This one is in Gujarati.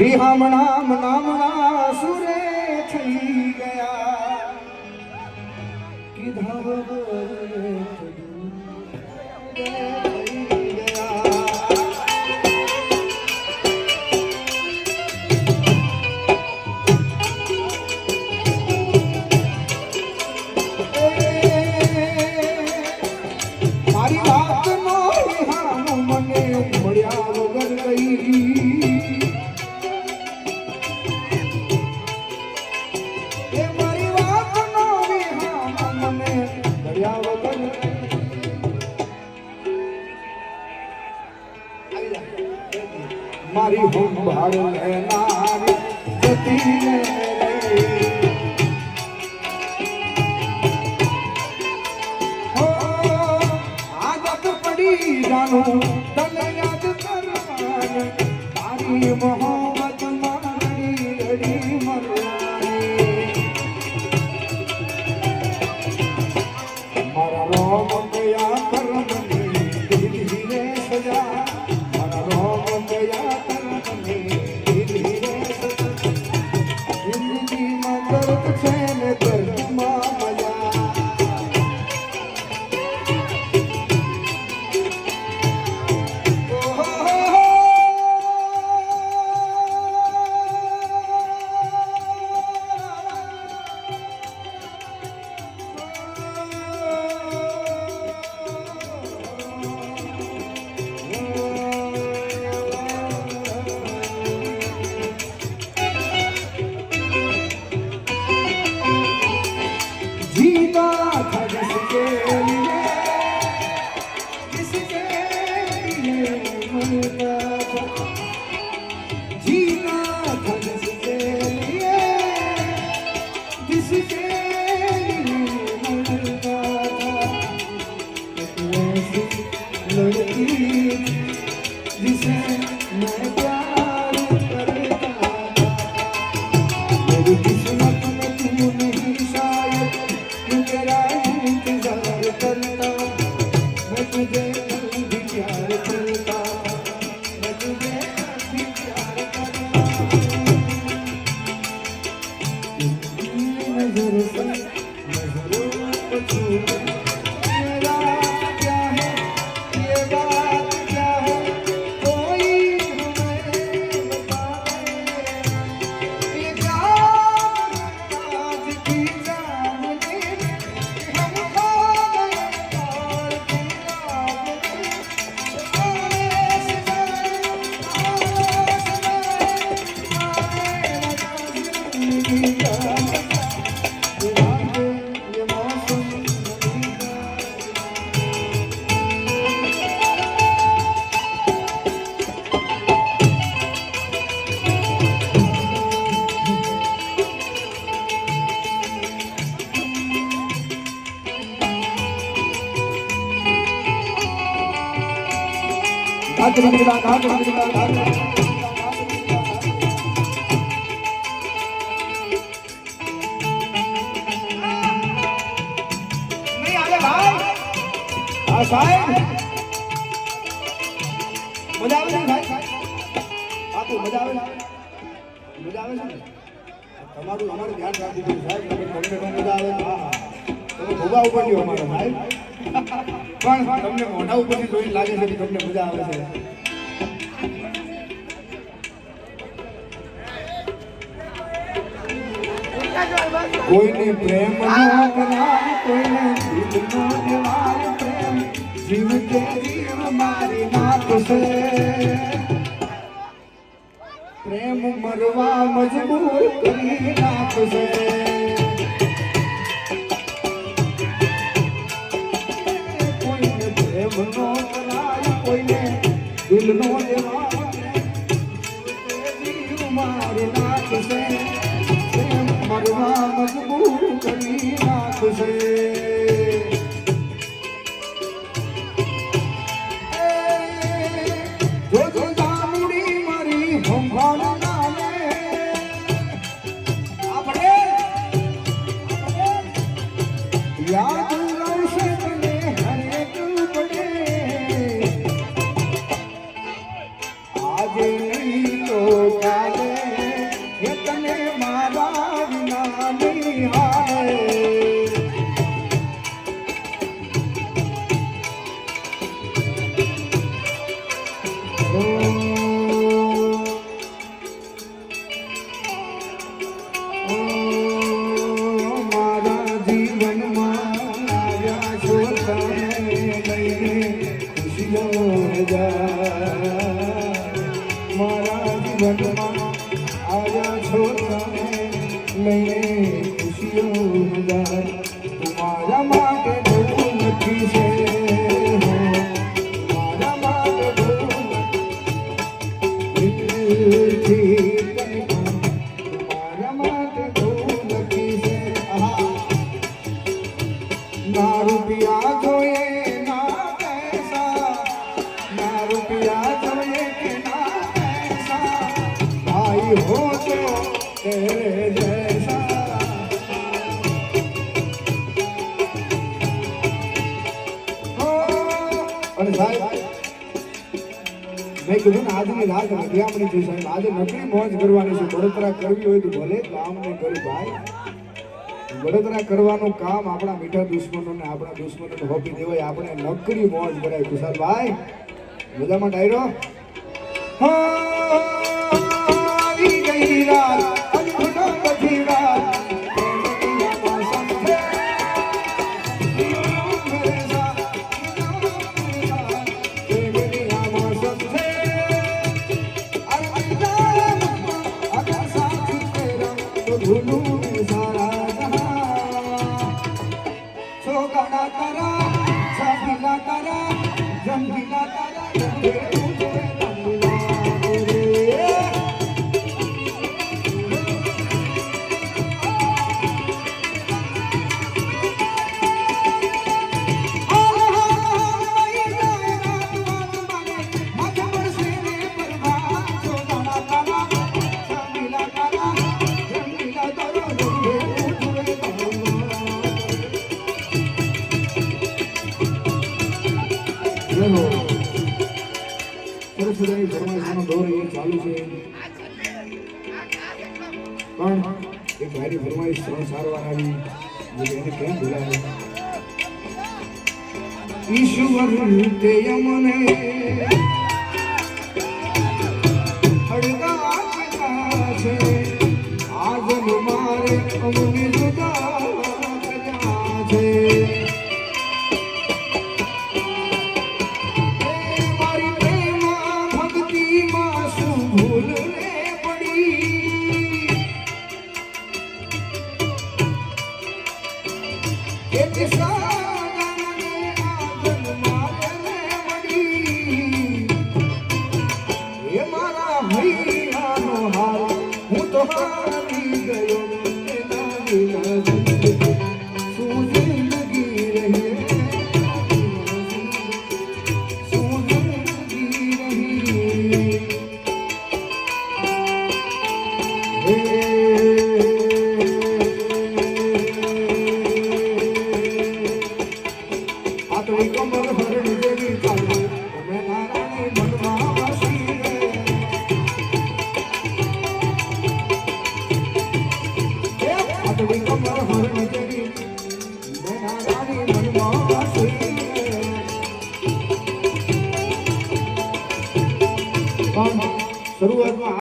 રિહામણામ નામના સુરે થઈ ગયા. કીધા મારી સંભાળ લેનારી જતી રે. કાતરી કાતરી કાતરી નહીં આલે ભાઈ મજા આવે છે સાહેબ બાપુ મજા આવે મજા આવે છે? તમારું અમારું ધ્યાન રાખી દીધું સાહેબ તમને મજા આવે. હા તમે ભોગા ઉપર અમારો, સાહેબ. પણ તમને મોઢા ઉપરથી જોઈને લાગે છે કે તમને મજા આવે છે. કોઈને પ્રેમ નો કરાય કોઈને કે જીવ મારી નાખશે પ્રેમ મરવા મજબૂર કરી નાખશે. નો જીવ મારી નાખશે મરવા મજબૂર કરી નાખશે. Hallelujah. હો તેરે અને સાહેબ મેં કીધું ને આજની રાત આપણી છે આજે નકરી મોજ કરવાની છે બળતરા કરવી હોય તો ભલે કામ નહીં કરું ભાઈ બળતરા કરવાનું કામ આપણા મીઠા દુશ્મનોને આપણા દુશ્મનોને હોપી દેવાય આપણે નકરી મોજ કરાય કુશાલભાઈ બધામાં ડાયરો આવી झुलू सारा सोगडा करा छबिला करा जंबिला સરસ મજાની ફરમાઈશનો દોર એ ચાલુ છે. પણ એક ભાઈની ફરમાઈશ ત્રણ ચાર વાર આવી. એને કેમ ભૂલાય ઈશ્વર તે યમને